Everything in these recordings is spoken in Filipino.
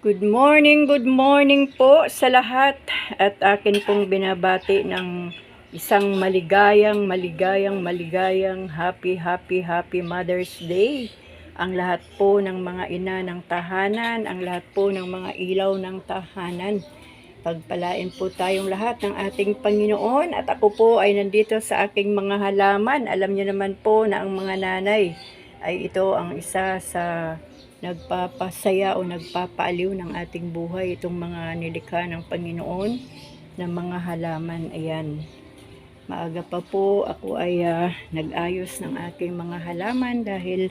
Good morning, good morning po sa lahat at akin pong binabati ng isang maligayang, maligayang, maligayang happy, happy, happy Mother's Day. Ang lahat po ng mga ina ng tahanan, ang lahat po ng mga ilaw ng tahanan. Pagpalain po tayong lahat ng ating Panginoon at ako po ay nandito sa aking mga halaman. Alam niyo naman po na ang mga nanay ay ito ang isa sa nagpapasaya o nagpapaaliw ng ating buhay itong mga nilikha ng Panginoon na mga halaman. Ayan. Maaga pa po ako ay ah, nag-ayos ng aking mga halaman dahil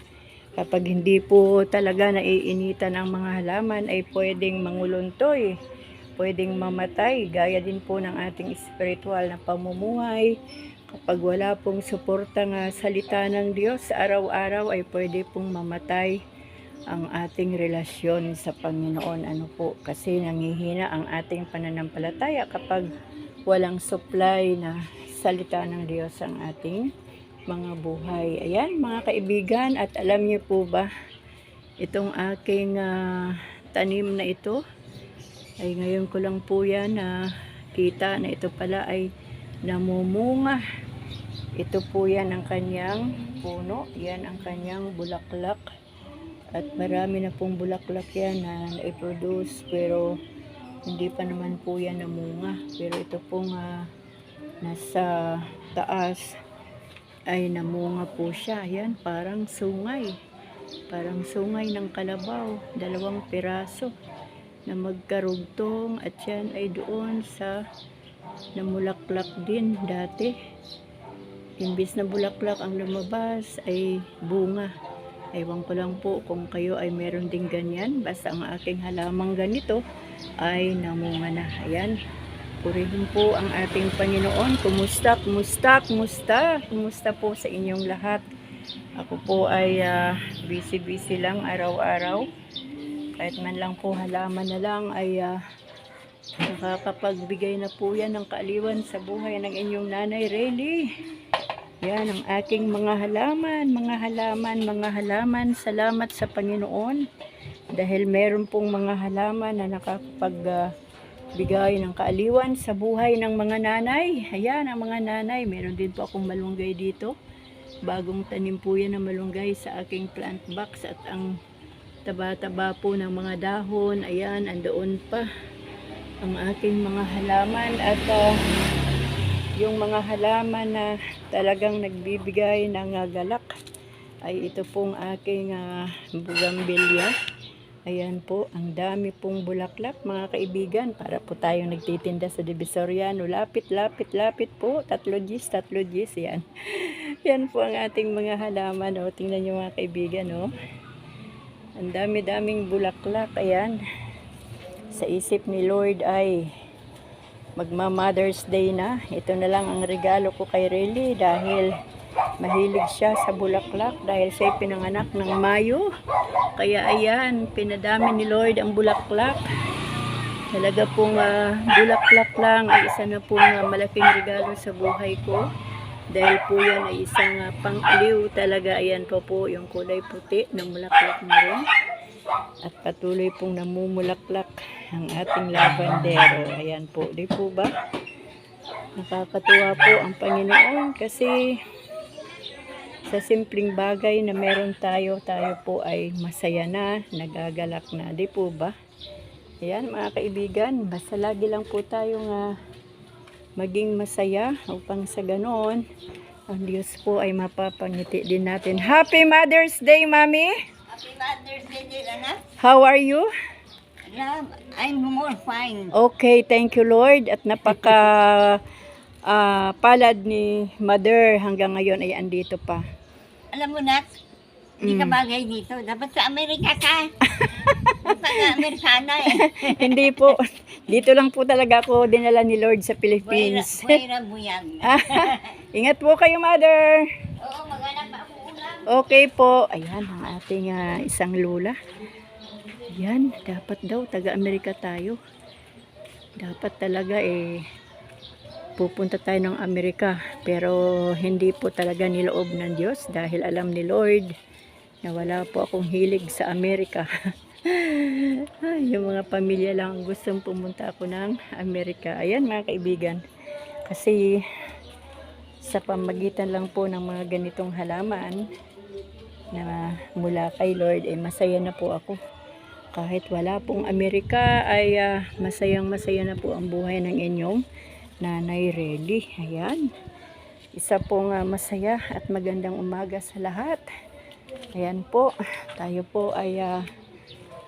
kapag hindi po talaga naiinitan ang mga halaman ay pwedeng manguluntoy, pwedeng mamatay, gaya din po ng ating spiritual na pamumuhay. Kapag wala pong suporta nga salita ng Diyos araw-araw ay pwede pong mamatay ang ating relasyon sa Panginoon. Ano po, kasi nangihina ang ating pananampalataya kapag walang supply na salita ng Diyos ang ating mga buhay. Ayan, mga kaibigan, at alam niyo po ba, itong aking ah, tanim na ito, ay ngayon ko lang po yan na kita na ito pala ay namumunga. Ito po yan ang kanyang puno, yan ang kanyang bulaklak. At marami na pong bulaklak yan na na-produce pero hindi pa naman po yan namunga. Pero ito pong ah, nasa taas ay namunga po siya. Yan, parang sungay. Parang sungay ng kalabaw. Dalawang piraso na magkarugtong at yan ay doon sa namulaklak din dati. Imbis na bulaklak ang lumabas ay bunga. Ewan ko lang po kung kayo ay meron din ganyan. Basta ang aking halamang ganito ay namunga na. Ayan. Purihin po ang ating Panginoon. Kumusta, kumusta, kumusta? Kumusta po sa inyong lahat? Ako po ay ah, busy-busy lang araw-araw. Kahit man lang po halaman na lang ay ah, nakakapagbigay na po yan ng kaaliwan sa buhay ng inyong nanay Rayleigh. Yan ang aking mga halaman, mga halaman, mga halaman. Salamat sa Panginoon dahil meron pong mga halaman na nakakapagbigay ng kaaliwan sa buhay ng mga nanay. Ayan ang mga nanay. Meron din po akong malunggay dito. Bagong tanim po yan ng malunggay sa aking plant box at ang taba-taba po ng mga dahon. Ayan, andoon pa ang aking mga halaman at ah, yung mga halaman na talagang nagbibigay ng ah, galak ay ito pong aking uh, bugambilya. Ayan po, ang dami pong bulaklak mga kaibigan para po tayong nagtitinda sa Divisoriano. Lapit, lapit, lapit po. Tatlo gis, tatlo gis. Yan. Yan po ang ating mga halaman. O, tingnan nyo mga kaibigan. O. Ang dami-daming bulaklak. Ayan. Sa isip ni Lord ay magma Mother's Day na. Ito na lang ang regalo ko kay Riley dahil mahilig siya sa bulaklak dahil siya pinanganak ng Mayo. Kaya ayan, pinadami ni Lord ang bulaklak. Talaga pong ah, bulaklak lang ay isa na pong ah, malaking regalo sa buhay ko. Dahil po yan ay isang uh, pang-aliw talaga. Ayan po po yung kulay puti ng bulaklak na rin. At patuloy pong namumulaklak ang ating lavandero. Ayan po. Di po ba? Nakakatuwa po ang Panginoon kasi sa simpleng bagay na meron tayo, tayo po ay masaya na, nagagalak na. Di po ba? Ayan mga kaibigan, basta lagi lang po tayong maging masaya upang sa ganoon, ang Diyos po ay mapapangiti din natin. Happy Mother's Day, Mami! Happy Mother's Day, anak. How are you? Alam, I'm more fine. Okay, thank you Lord at napaka ah, palad ni Mother hanggang ngayon ay andito pa. Alam mo, nak, hindi ka Mm. bagay dito. Dapat sa Amerika ka. Dapat nga Amerikana eh. Hindi po. Dito lang po talaga ako dinala ni Lord sa Buwera, Philippines. buwera buyag. Ingat po kayo, Mother. Oo, ulam. Okay po. Ayan ang ating ah, isang lula. Yan, dapat daw taga-Amerika tayo. Dapat talaga eh pupunta tayo ng Amerika pero hindi po talaga niloob ng Diyos dahil alam ni Lord na wala po akong hilig sa Amerika. Ay, yung mga pamilya lang ang gustong pumunta ako ng Amerika. Ayan mga kaibigan. Kasi sa pamagitan lang po ng mga ganitong halaman na mula kay Lord ay masaya na po ako. Kahit wala pong Amerika ay ah, masayang masaya na po ang buhay ng inyong nanay Relly. Ayan. Isa pong ah, masaya at magandang umaga sa lahat. Ayan po. Tayo po ay ah,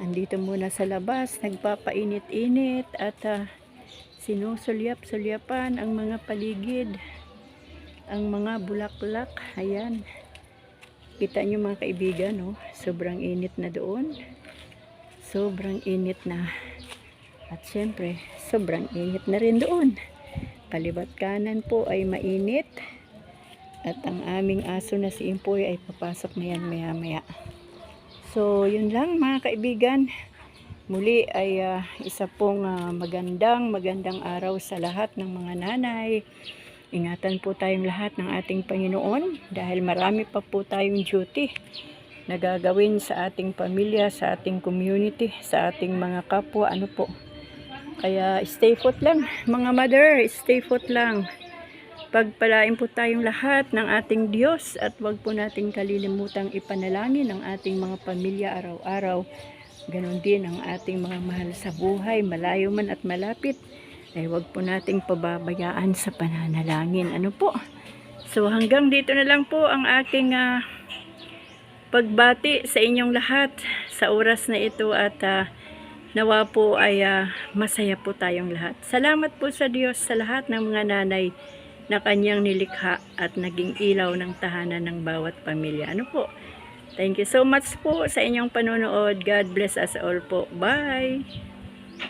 andito muna sa labas. Nagpapainit-init at ah, sinusulyap-sulyapan ang mga paligid. Ang mga bulaklak. Ayan. Kita nyo mga kaibigan, no? sobrang init na doon. Sobrang init na. At syempre, sobrang init na rin doon. Palibat kanan po ay mainit. At ang aming aso na si Impoy ay papasok na yan maya maya. So, yun lang mga kaibigan. Muli ay ah, isa pong ah, magandang magandang araw sa lahat ng mga nanay. Ingatan po tayong lahat ng ating Panginoon dahil marami pa po tayong duty na gagawin sa ating pamilya, sa ating community, sa ating mga kapwa, ano po. Kaya stay put lang, mga mother, stay put lang. Pagpalain po tayong lahat ng ating Diyos at wag po nating kalilimutang ipanalangin ang ating mga pamilya araw-araw. Ganon din ang ating mga mahal sa buhay, malayo man at malapit ay wag po nating pababayaan sa pananalangin. Ano po? So hanggang dito na lang po ang aking ah, pagbati sa inyong lahat sa oras na ito at ah, nawa po ay ah, masaya po tayong lahat. Salamat po sa Diyos sa lahat ng mga nanay na kanyang nilikha at naging ilaw ng tahanan ng bawat pamilya. Ano po? Thank you so much po sa inyong panonood. God bless us all po. Bye!